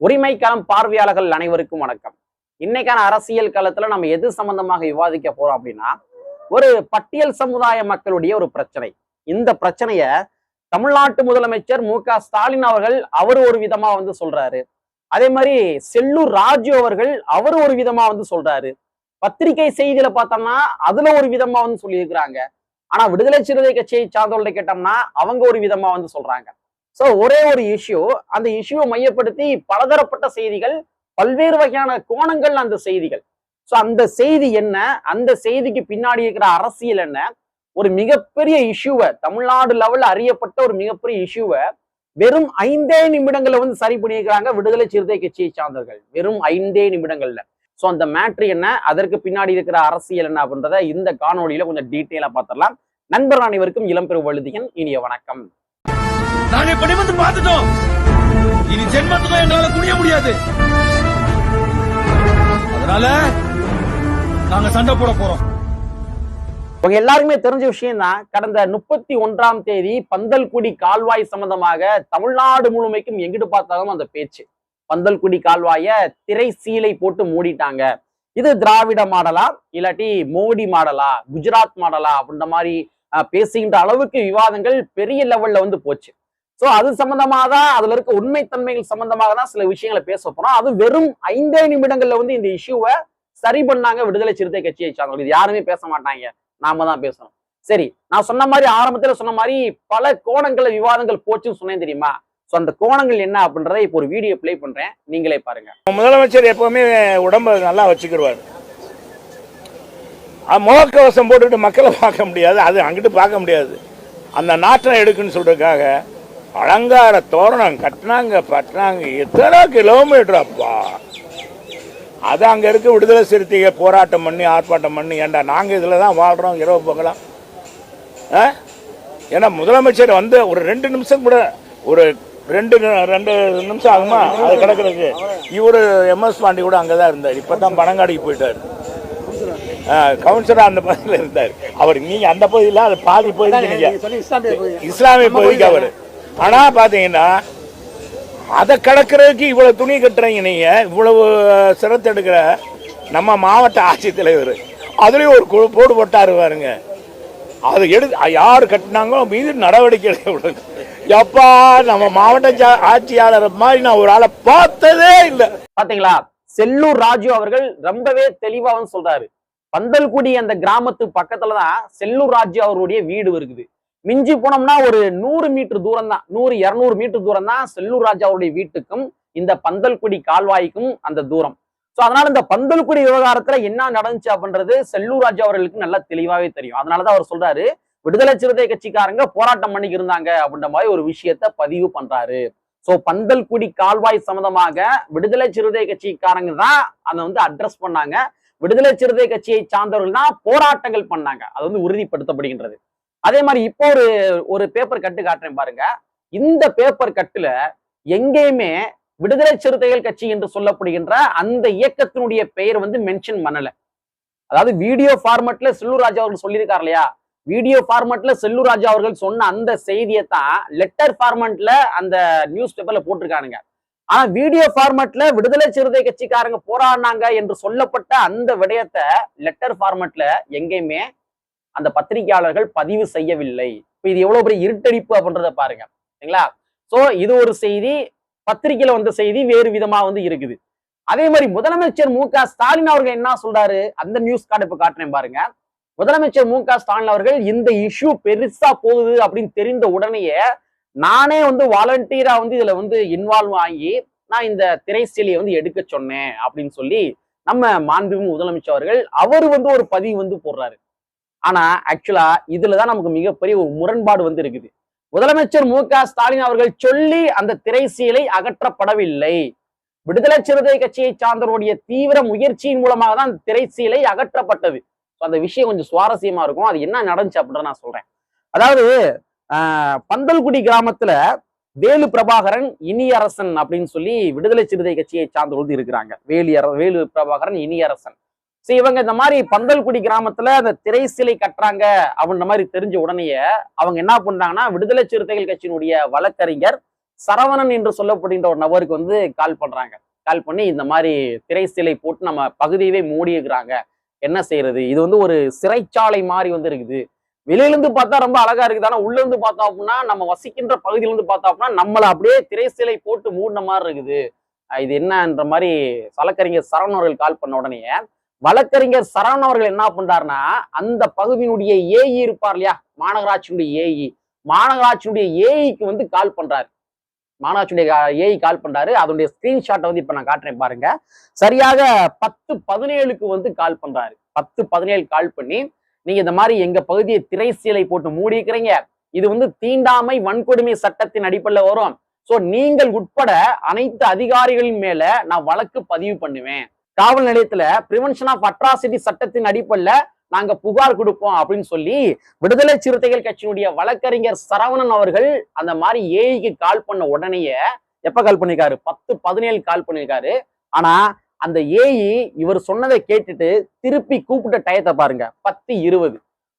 உரிமைக்காலம் பார்வையாளர்கள் அனைவருக்கும் வணக்கம். இன்னைக்கான அரசியல் களத்துல நம்ம எது சம்பந்தமாக விவாதிக்க போறோம் அப்படின்னா ஒரு பட்டியல் சமுதாய மக்களுடைய ஒரு பிரச்சனை. இந்த பிரச்சனைய தமிழ்நாட்டு முதலமைச்சர் மு க ஸ்டாலின் அவர்கள் அவர் ஒரு விதமா வந்து சொல்றாரு. அதே மாதிரி செல்லூர் ராஜு அவர்கள் அவர் ஒரு விதமா வந்து சொல்றாரு. பத்திரிகை செய்தியில பார்த்தோம்னா அதுல ஒரு விதமா வந்து சொல்லியிருக்கிறாங்க. ஆனா விடுதலை சிறுத்தை கட்சியை சார்ந்தவர்களை கேட்டோம்னா அவங்க ஒரு விதமா வந்து சொல்றாங்க. ஸோ ஒரே ஒரு இஷ்யூ அந்த இஷ்யூவை மையப்படுத்தி பலதரப்பட்ட செய்திகள் பல்வேறு வகையான கோணங்கள் அந்த செய்திகள். ஸோ அந்த செய்தி என்ன? அந்த செய்திக்கு பின்னாடி இருக்கிற அரசியல் என்ன? ஒரு மிகப்பெரிய இஷ்யூவை தமிழ்நாடு லெவலில் அறியப்பட்ட ஒரு மிகப்பெரிய இஷ்யூவை வெறும் ஐந்தே நிமிடங்கள்ல வந்து சரி பண்ணியிருக்கிறாங்க விடுதலை சிறுத்தை கட்சியை சார்ந்தவர்கள். வெறும் ஐந்தே நிமிடங்கள்ல. ஸோ அந்த மேட்ரு என்ன? அதற்கு பின்னாடி இருக்கிற அரசியல் என்ன அப்படின்றத இந்த காணொலியில கொஞ்சம் டீட்டெயிலாக பார்த்துடலாம். நண்பர் அனைவருக்கும் இளம்பெரு வழுதியன் இனிய வணக்கம். நாங்க இப்ப நிமிர்ந்து பார்த்துட்டோம். இனி ஜென்மத்துக்கும் எங்களால குடிய முடியாது. அதனால நாங்க சண்டை போட போறோம். உங்க எல்லாருக்குமே தெரிஞ்ச விஷயம் தான் கடந்த முப்பத்தி ஒன்றாம் தேதி பந்தல்குடி கால்வாய் சம்பந்தமாக தமிழ்நாடு முழுமைக்கும் எங்கிட்டு பார்த்தாலும் அந்த பேச்சு. பந்தல்குடி கால்வாய திரை சீலை போட்டு மூடிட்டாங்க. இது திராவிட மாடலா இல்லாட்டி மோடி மாடலா குஜராத் மாடலா அப்படின்ற மாதிரி பேசுகின்ற அளவுக்கு விவாதங்கள் பெரிய லெவல்ல வந்து போச்சு. சோ அது சம்பந்தமாக தான் அதுல இருக்க உண்மைத்தன்மைகள் சம்பந்தமாக தான் சில விஷயங்களை பேச போறோம். அது வெறும் ஐந்தே நிமிடங்கள்ல வந்து இந்த இஷ்யூவை சரி பண்ணாங்க விடுதலை சிறுத்தை கட்சியை சார்ந்தவங்க இது யாருமே பேச மாட்டாங்க. நாம தான் பேசணும். சரி நான் சொன்ன மாதிரி ஆரம்பத்துல சொன்ன மாதிரி பல கோணங்கள்ல விவாதங்கள் போச்சுன்னு சொன்னேன் தெரியுமா? சோ அந்த கோணங்கள் என்ன அப்படின்றத இப்போ ஒரு வீடியோ ப்ளே பண்றேன். நீங்களே பாருங்க. முதலமைச்சர் எப்பவுமே உடம்ப நல்லா வச்சுக்கிடுவார் அது முகக்கவசம் போட்டுட்டு மக்களை பார்க்க முடியாது அது அங்கிட்டு பார்க்க முடியாது. அந்த நாற்றம் எடுக்குன்னு சொல்றதுக்காக அலங்கார தோரணம் கட்டினாங்க பட்டினாங்க. எத்தனை கிலோமீட்டர் அப்பா? அது அங்க இருக்க விடுதலை சிறுத்தைகள் போராட்டம் பண்ணி ஆர்ப்பாட்டம் பண்ணி. ஏண்டா நாங்க இதுல தான் வாழ்றோம் இரவு பகலாம்? ஏன்னா முதலமைச்சர் வந்து ஒரு ரெண்டு நிமிஷம் கூட ஒரு ரெண்டு ரெண்டு நிமிஷம் ஆகுமா? அது கிடக்குறதுக்கு. இவரு எம்எஸ் பாண்டி கூட அங்கதான் இருந்தார். இப்பதான் பனங்காடிக்கு போயிட்டாரு. கவுன்சிலர் அந்த பகுதியில் இருந்தார். அவர் நீங்க அந்த பகுதியில் அது பாதி நீங்க இஸ்லாமிய பகுதிக்கு அவர். ஆனால் பார்த்தீங்கன்னா அதை கடக்கிறதுக்கு இவ்வளோ துணி கட்டுறீங்க நீங்க இவ்வளவு சிரத்தெடுக்கிற நம்ம மாவட்ட ஆட்சித்தலைவர். அதுலேயும் ஒரு குழு போடு போட்டார் பாருங்க. அது எடு யார் கட்டினாங்களோ மீது நடவடிக்கை எடுக்க எப்பா நம்ம மாவட்ட ஆட்சியாளர் மாதிரி நான் ஒரு ஆளை பார்த்ததே இல்லை. பாத்தீங்களா? செல்லூர் ராஜு அவர்கள் ரொம்பவே தெளிவாகவும் சொல்றாரு. பந்தல்குடி அந்த கிராமத்து பக்கத்துலதான் செல்லூர் ராஜு அவருடைய வீடு இருக்குது. மிஞ்சி போனோம்னா ஒரு நூறு மீட்டர் தூரம் தான் நூறு இரநூறு மீட்டர் தூரம் தான் செல்லூர் ராஜாவுடைய வீட்டுக்கும் இந்த பந்தல்குடி கால்வாய்க்கும் அந்த தூரம். ஸோ அதனால இந்த பந்தல்குடி விவகாரத்துல என்ன நடந்துச்சு அப்படின்றது செல்லூர் ராஜா அவர்களுக்கு நல்லா தெளிவாவே தெரியும். அதனாலதான் அவர் சொல்றாரு விடுதலை சிறுத்தை கட்சிக்காரங்க போராட்டம் பண்ணிக்கு இருந்தாங்க அப்படின்ற மாதிரி ஒரு விஷயத்த பதிவு பண்றாரு. ஸோ பந்தல்குடி கால்வாய் சம்பந்தமாக விடுதலை சிறுத்தை கட்சிக்காரங்க தான் அதை வந்து அட்ரஸ் பண்ணாங்க. விடுதலை சிறுத்தை கட்சியை சார்ந்தவர்கள் தான் போராட்டங்கள் பண்ணாங்க. அது வந்து உறுதிப்படுத்தப்படுகின்றது. அதே மாதிரி இப்போ ஒரு ஒரு பேப்பர் கட்டு காட்டுறேன் பாருங்க. இந்த பேப்பர் கட்டுல எங்கேயுமே விடுதலை சிறுத்தைகள் கட்சி என்று சொல்லப்படுகின்ற அந்த இயக்கத்தினுடைய பெயர் வந்து மென்ஷன் பண்ணல. அதாவது வீடியோ ஃபார்மட்ல செல்லூர் ராஜா அவர்கள் சொல்லியிருக்காரு இல்லையா? வீடியோ ஃபார்மட்ல செல்லூர் ராஜா அவர்கள் சொன்ன அந்த செய்தியை தான் லெட்டர் ஃபார்மட்ல அந்த நியூஸ் பேப்பர்ல போட்டிருக்கானுங்க. ஆனா வீடியோ ஃபார்மட்ல விடுதலை சிறுத்தை கட்சிக்காரங்க போராடினாங்க என்று சொல்லப்பட்ட அந்த விடயத்தை லெட்டர் ஃபார்மட்ல எங்கேயுமே அந்த பத்திரிகையாளர்கள் பதிவு செய்யவில்லை. இப்ப இது எவ்வளவு பெரிய இருட்டடிப்பு அப்படின்றத பாருங்க. சரிங்களா? சோ இது ஒரு செய்தி பத்திரிகையில வந்த செய்தி வேறு விதமா வந்து இருக்குது. அதே மாதிரி முதலமைச்சர் மு க ஸ்டாலின் அவர்கள் என்ன சொல்றாரு? அந்த நியூஸ் கார்டு இப்ப காட்டுறேன் பாருங்க. முதலமைச்சர் மு க ஸ்டாலின் அவர்கள் இந்த இஷ்யூ பெருசா போகுது அப்படின்னு தெரிந்த உடனேயே நானே வந்து வாலண்டியரா வந்து இதுல வந்து இன்வால்வ் ஆகி நான் இந்த திரைசீலையை வந்து எடுக்க சொன்னேன் அப்படின்னு சொல்லி நம்ம மாண்புமிகு முதலமைச்சர் அவர்கள் அவர் வந்து ஒரு பதிவு வந்து போடுறாரு. ஆனா ஆக்சுவலா இதுலதான் நமக்கு மிகப்பெரிய ஒரு முரண்பாடு வந்து இருக்குது. முதலமைச்சர் மு க ஸ்டாலின் அவர்கள் சொல்லி அந்த திரைசீலை அகற்றப்படவில்லை. விடுதலை சிறுத்தை கட்சியை சார்ந்தவருடைய தீவிர முயற்சியின் மூலமாக தான் அந்த திரைசீலை அகற்றப்பட்டது. அந்த விஷயம் கொஞ்சம் சுவாரஸ்யமா இருக்கும். அது என்ன நடந்துச்சு அப்படின்னு நான் சொல்றேன். அதாவது ஆஹ், பந்தல்குடி கிராமத்துல வேலு பிரபாகரன் இனியரசன் அப்படின்னு சொல்லி விடுதலை சிறுத்தை கட்சியை சார்ந்தவர்கள் இருக்கிறாங்க வேலு அர- வேலு பிரபாகரன் இனியரசன். சோ இவங்க இந்த மாதிரி பந்தல்குடி கிராமத்துல அந்த திரை சிலை கட்டுறாங்க அப்படின்ற மாதிரி தெரிஞ்ச உடனேயே அவங்க என்ன பண்ணாங்கன்னா விடுதலை சிறுத்தைகள் கட்சியினுடைய வழக்கறிஞர் சரவணன் என்று சொல்லப்படுகின்ற ஒரு நபருக்கு வந்து கால் பண்றாங்க. கால் பண்ணி இந்த மாதிரி திரை சிலை போட்டு நம்ம பகுதியவே மூடி இருக்கிறாங்க என்ன செய்யறது? இது வந்து ஒரு சிறைச்சாலை மாதிரி வந்து இருக்குது. வெளியில இருந்து பார்த்தா ரொம்ப அழகா இருக்குது. ஆனா உள்ள இருந்து பார்த்தோம் அப்படின்னா நம்ம வசிக்கின்ற பகுதியில இருந்து பார்த்தோம் அப்படின்னா நம்மள அப்படியே திரை சிலை போட்டு மூடின மாதிரி இருக்குது. இது என்னன்ற மாதிரி சலக்கறிஞர் சரவணர்கள் கால் பண்ண உடனே வழக்கறிஞர் சரவணன் அவர்கள் என்ன பண்றாருன்னா அந்த பகுதியினுடைய ஏஇ இருப்பார் இல்லையா? மாநகராட்சியினுடைய ஏஇ மாநகராட்சியினுடைய ஏஇக்கு வந்து கால் பண்றாரு. மாநகராட்சியுடைய ஏஇ கால் பண்றாரு. அதனுடைய ஸ்கிரீன்ஷாட்டை வந்து இப்ப நான் காட்டுறேன் பாருங்க. சரியாக பத்து பதினேழுக்கு வந்து கால் பண்றாரு. பத்து பதினேழு கால் பண்ணி நீங்க இந்த மாதிரி எங்க பகுதியை திரை சீலை போட்டு மூடிக்கிறீங்க இது வந்து தீண்டாமை வன்கொடுமை சட்டத்தின் அடிப்படையில் வரும். சோ நீங்கள் உட்பட அனைத்து அதிகாரிகளின் மேல நான் வழக்கு பதிவு பண்ணுவேன். காவல் நிலையத்துல பிரிவென்ஷன் ஆஃப் அட்ராசிட்டி சட்டத்தின் அடிப்படையில நாங்க புகார் கொடுப்போம் அப்படின்னு சொல்லி விடுதலை சிறுத்தைகள் கட்சியினுடைய வழக்கறிஞர் சரவணன் அவர்கள் அந்த மாதிரி ஏஐக்கு கால் பண்ண உடனேயே எப்ப கால் பண்ணிருக்காரு? பத்து பதினேழு கால் பண்ணிருக்காரு. ஆனா அந்த ஏஇ இவர் சொன்னதை கேட்டுட்டு திருப்பி கூப்பிட்ட டயத்தை பாருங்க பத்து இருபது.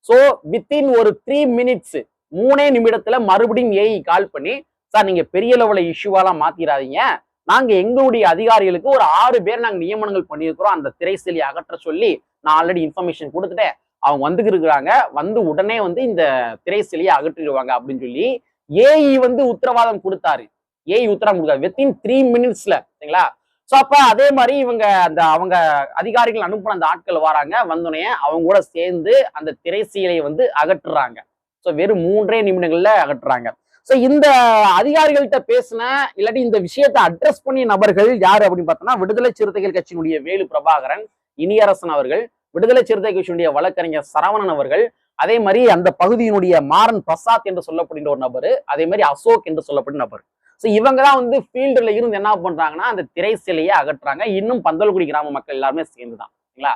ஸோ வித்தின் ஒரு த்ரீ மினிட்ஸ் மூணே நிமிடத்துல மறுபடியும் ஏஇ கால் பண்ணி சார் நீங்க பெரிய லெவல இஷ்யூவாலாம் மாத்திராதீங்க. நாங்க எங்களுடைய அதிகாரிகளுக்கு ஒரு ஆறு பேர் நாங்க நியமனங்கள் பண்ணியிருக்கிறோம். அந்த திரைசெலி அகற்ற சொல்லி நான் ஆல்ரெடி இன்ஃபர்மேஷன் கொடுத்துட்டேன். அவங்க வந்துட்டு இருக்கிறாங்க வந்து உடனே வந்து இந்த திரைசெலியை அகற்றிடுவாங்க அப்படின்னு சொல்லி ஏஇ வந்து உத்தரவாதம் கொடுத்தாரு. ஏஇ உத்தரவாதம் கொடுத்தாரு. வித்தின் த்ரீ மினிட்ஸ்ல சரிங்களா? ஸோ அப்ப அதே மாதிரி இவங்க அந்த அவங்க அதிகாரிகள் அனுப்பின அந்த ஆட்கள் வராங்க. வந்தோடனே அவங்க கூட சேர்ந்து அந்த திரைசீலையை வந்து அகற்றுறாங்க. ஸோ வெறும் மூன்றே நிமிடங்கள்ல அகற்றுறாங்க. ஸோ இந்த அதிகாரிகள்கிட்ட பேசின இல்லாட்டி இந்த விஷயத்தை அட்ரஸ் பண்ணிய நபர்கள் யார் அப்படின்னு பார்த்தோம்னா விடுதலை சிறுத்தைகள் கட்சியினுடைய வேலு பிரபாகரன் இனியரசன் அவர்கள் விடுதலை சிறுத்தை கட்சியினுடைய வழக்கறிஞர் சரவணன் அவர்கள் அதே மாதிரி அந்த பகுதியினுடைய மாறன் பிரசாத் என்று சொல்லப்படுகின்ற ஒரு நபர் அதே மாதிரி அசோக் என்று சொல்லப்படுற நபர். ஸோ இவங்க தான் வந்து ஃபீல்டுல இருந்து என்ன பண்றாங்கன்னா அந்த திரை சிலையை அகற்றுறாங்க. இன்னும் பந்தல்குடி கிராம மக்கள் எல்லாருமே சேர்ந்து தான் சரிங்களா?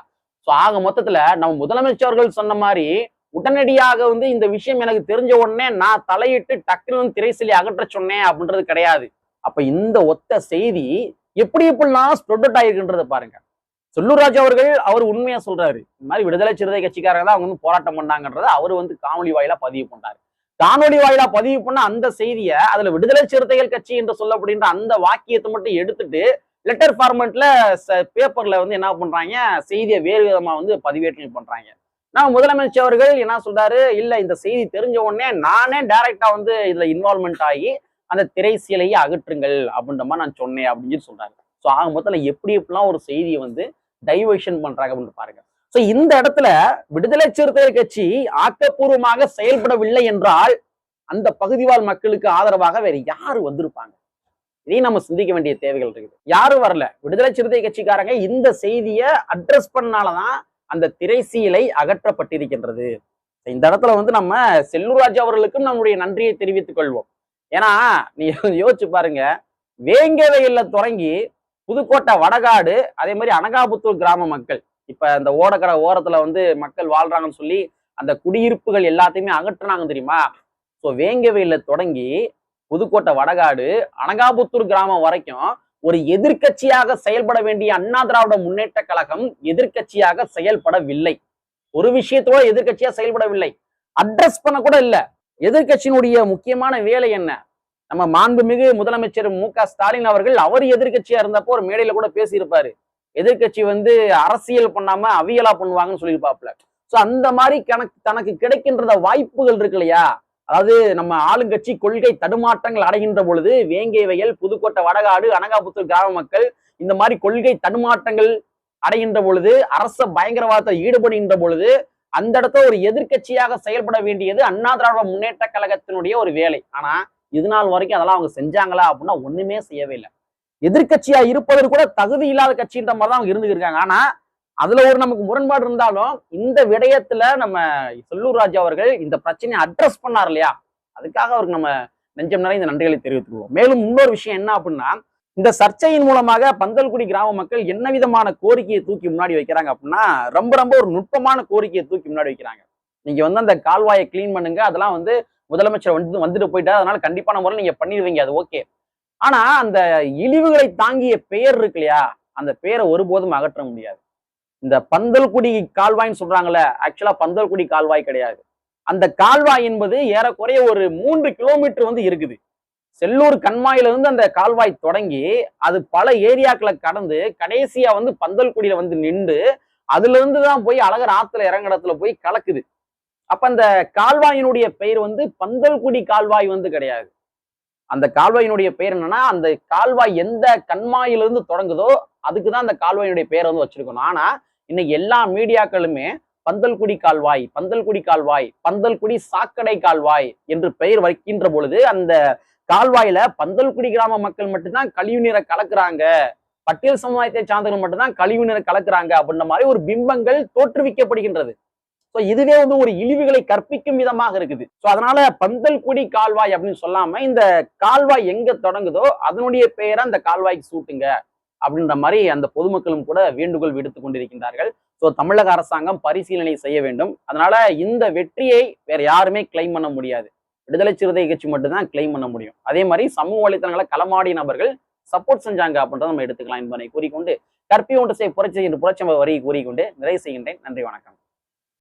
ஸோ ஆக மொத்தத்துல நம்ம முதலமைச்சர்கள் சொன்ன மாதிரி உடனடியாக வந்து இந்த விஷயம் எனக்கு தெரிஞ்ச உடனே நான் தலையிட்டு டக்குனு திரைசலி அகற்ற சொன்னேன் அப்படின்றது கிடையாது. அப்ப இந்த ஒத்த செய்தி எப்படி இப்படிலாம் ஸ்ப்ரெட் அவுட் ஆயிருக்குன்றதை பாருங்க. செல்லூர்ராஜ் அவர்கள் அவர் உண்மையா சொல்றாரு. இந்த மாதிரி விடுதலை சிறுத்தை கட்சிக்காரங்க தான் அவங்க வந்து போராட்டம் பண்ணாங்கன்றத அவர் வந்து காணொலி வாயிலா பதிவு பண்ணாரு காணொலி வாயிலா பதிவு பண்ண அந்த செய்தியை அதுல விடுதலை சிறுத்தைகள் கட்சி என்று சொல்லப்படுகின்ற அந்த வாக்கியத்தை மட்டும் எடுத்துட்டு லெட்டர் ஃபார்மெட்ல பேப்பர்ல வந்து என்ன பண்றாங்க? செய்தியை வேறு விதமா வந்து பதிவேற்றம் பண்றாங்க. நான் முதலமைச்சர் அவர்கள் என்ன சொல்றாரு? இல்ல இந்த செய்தி தெரிஞ்ச உடனே நானே டைரக்டா வந்து இதுல இன்வால்மெண்ட் ஆகி அந்த திரைசீலையை அகற்றுங்கள் அப்படின்ற மாதிரி நான் சொன்னேன் அப்படின்னு சொல்லி சொல்றாங்க ஸோ ஆக மொத்தத்தில் எப்படி எப்படிலாம் ஒரு செய்தியை வந்து டைவர்ஷன் பண்றாங்க அப்படின்னு பாருங்க. ஸோ இந்த இடத்துல விடுதலை சிறுத்தைகள் கட்சி ஆக்கப்பூர்வமாக செயல்படவில்லை என்றால் அந்த பகுதிவாழ் மக்களுக்கு ஆதரவாக வேற யாரு வந்திருப்பாங்க? இதையும் நம்ம சிந்திக்க வேண்டிய தேவைகள் இருக்குது. யாரும் வரல. விடுதலை சிறுத்தை கட்சிக்காரங்க இந்த செய்தியை அட்ரஸ் பண்ணாலதான் அந்த திரைசீலை அகற்றப்பட்டிருக்கின்றது. இந்த இடத்துல வந்து நம்ம செல்லூர்ராஜ் அவர்களுக்கும் நம்முடைய நன்றியை தெரிவித்துக் கொள்வோம். ஏன்னா நீ யோசிச்சு பாருங்க வேங்கவையில தொடங்கி புதுக்கோட்டை வடகாடு அதே மாதிரி அனகாபுத்தூர் கிராம மக்கள். இப்ப இந்த ஓடக்கரை ஓரத்துல வந்து மக்கள் வாழ்றாங்கன்னு சொல்லி அந்த குடியிருப்புகள் எல்லாத்தையுமே அகற்றுனாங்க தெரியுமா? ஸோ வேங்கவையில தொடங்கி புதுக்கோட்டை வடகாடு அனகாபுத்தூர் கிராமம் வரைக்கும் ஒரு எதிர்க்கட்சியாக செயல்பட வேண்டிய அண்ணா திராவிட முன்னேற்ற கழகம் எதிர்கட்சியாக செயல்படவில்லை. ஒரு விஷயத்தோட எதிர்கட்சியா செயல்படவில்லை. அட்ரஸ் பண்ண கூட இல்ல. எதிர்கட்சியினுடைய முக்கியமான வேலை என்ன? நம்ம மாண்புமிகு முதலமைச்சர் மு க ஸ்டாலின் அவர்கள் அவர் எதிர்கட்சியா இருந்தப்போ ஒரு மேடையில கூட பேசியிருப்பாரு. எதிர்கட்சி வந்து அரசியல் பண்ணாம அவியலா பண்ணுவாங்கன்னு சொல்லியிருப்பாப்ல சோ அந்த மாதிரி கணக்கு தனக்கு கிடைக்கின்ற வாய்ப்புகள் இருக்கு இல்லையா? அதாவது நம்ம ஆளுங்கட்சி கொள்கை தடுமாற்றங்கள் அடைகின்ற பொழுது வேங்கை வயல் புதுக்கோட்டை வடகாடு அனகாபுத்தூர் கிராம மக்கள் இந்த மாதிரி கொள்கை தடுமாற்றங்கள் அடைகின்ற பொழுது அரச பயங்கரவாதத்தை ஈடுபடுகின்ற பொழுது அந்த இடத்துல ஒரு எதிர்க்கட்சியாக செயல்பட வேண்டியது அண்ணா திராவிட முன்னேற்ற கழகத்தினுடைய ஒரு வேலை. ஆனா இது நாள் வரைக்கும் அதெல்லாம் அவங்க செஞ்சாங்களா அப்படின்னா ஒண்ணுமே செய்யவே இல்லை. எதிர்கட்சியா இருப்பதற்கு கூட தகுதி இல்லாத கட்சின்ற மாதிரி தான் அவங்க இருந்துக்கிருக்காங்க ஆனா அதுல ஒரு நமக்கு முரண்பாடு இருந்தாலும் இந்த விடயத்துல நம்ம செல்லூர் ராஜா அவர்கள் இந்த பிரச்சனையை அட்ரஸ் பண்ணார் இல்லையா? அதுக்காக அவருக்கு நம்ம நெஞ்சம் இந்த நன்றிகளை தெரிவித்துக் மேலும் இன்னொரு விஷயம் என்ன அப்படின்னா இந்த சர்ச்சையின் மூலமாக பந்தல்குடி கிராம மக்கள் என்ன விதமான கோரிக்கையை தூக்கி முன்னாடி வைக்கிறாங்க அப்படின்னா ரொம்ப ரொம்ப ஒரு நுட்பமான கோரிக்கையை தூக்கி முன்னாடி வைக்கிறாங்க. நீங்க வந்து அந்த கால்வாயை கிளீன் பண்ணுங்க அதெல்லாம் வந்து முதலமைச்சர் வந்து வந்துட்டு போயிட்டா அதனால கண்டிப்பான முறையில் நீங்க பண்ணிடுவீங்க அது ஓகே ஆனா அந்த இழிவுகளை தாங்கிய பெயர் இருக்கு இல்லையா? அந்த பெயரை ஒருபோதும் அகற்ற முடியாது. இந்த பந்தல்குடி கால்வாய்ன்னு சொல்றாங்கல்ல ஆக்சுவலா பந்தல்குடி கால்வாய் கிடையாது. அந்த கால்வாய் என்பது ஏறக்குறைய ஒரு மூன்று கிலோமீட்டர் வந்து இருக்குது. செல்லூர் கண்மாயிலிருந்து அந்த கால்வாய் தொடங்கி அது பல ஏரியாக்களை கடந்து கடைசியா வந்து பந்தல்குடியில வந்து நின்று அதுல இருந்து தான் போய் அழகர் ஆத்துல இறங்கடத்துல போய் கலக்குது. அப்ப அந்த கால்வாயினுடைய பெயர் வந்து பந்தல்குடி கால்வாய் வந்து கிடையாது. அந்த கால்வாயினுடைய பெயர் என்னன்னா அந்த கால்வாய் எந்த கண்மாயிலிருந்து தொடங்குதோ அதுக்கு தான் அந்த கால்வாயினுடைய பெயரை வந்து வச்சிருக்கணும். ஆனா இன்னைக்கு எல்லா மீடியாக்களுமே பந்தல்குடி கால்வாய் பந்தல்குடி கால்வாய் பந்தல்குடி சாக்கடை கால்வாய் என்று பெயர் வைக்கின்ற பொழுது அந்த கால்வாயில பந்தல்குடி கிராம மக்கள் மட்டும்தான் கழிவு நீரை கலக்குறாங்க. பட்டியல் சமுதாயத்தை சார்ந்தவர்கள் மட்டும்தான் கழிவு நீரை கலக்குறாங்க அப்படின்ற மாதிரி ஒரு பிம்பங்கள் தோற்றுவிக்கப்படுகின்றது. ஸோ இதுவே வந்து ஒரு இழிவுகளை கற்பிக்கும் விதமாக இருக்குது. ஸோ அதனால பந்தல்குடி கால்வாய் அப்படின்னு சொல்லாம இந்த கால்வாய் எங்க தொடங்குதோ அதனுடைய பெயரை அந்த கால்வாய்க்கு சூட்டுங்க. அப்படின்ற மாதிரி அந்த பொதுமக்களும் கூட வேண்டுகோள் விடுத்து கொண்டிருக்கின்றார்கள். ஸோ தமிழக அரசாங்கம் பரிசீலனை செய்ய வேண்டும். அதனால இந்த வெற்றியை வேற யாருமே கிளைம் பண்ண முடியாது. விடுதலை சிறுத்தை கட்சி மட்டும்தான் கிளைம் பண்ண முடியும். அதே மாதிரி சமூக வலைத்தளங்களை களமாடிய நபர்கள் சப்போர்ட் செஞ்சாங்க அப்படின்றத நம்ம எடுத்துக்கலாம் என்பதை கூறிக்கொண்டு கற்பி ஒன்று செய்ய புரட்சி என்று புரட்சி வரி கூறிக்கொண்டு நிறைவு செய்கின்றேன். நன்றி வணக்கம்.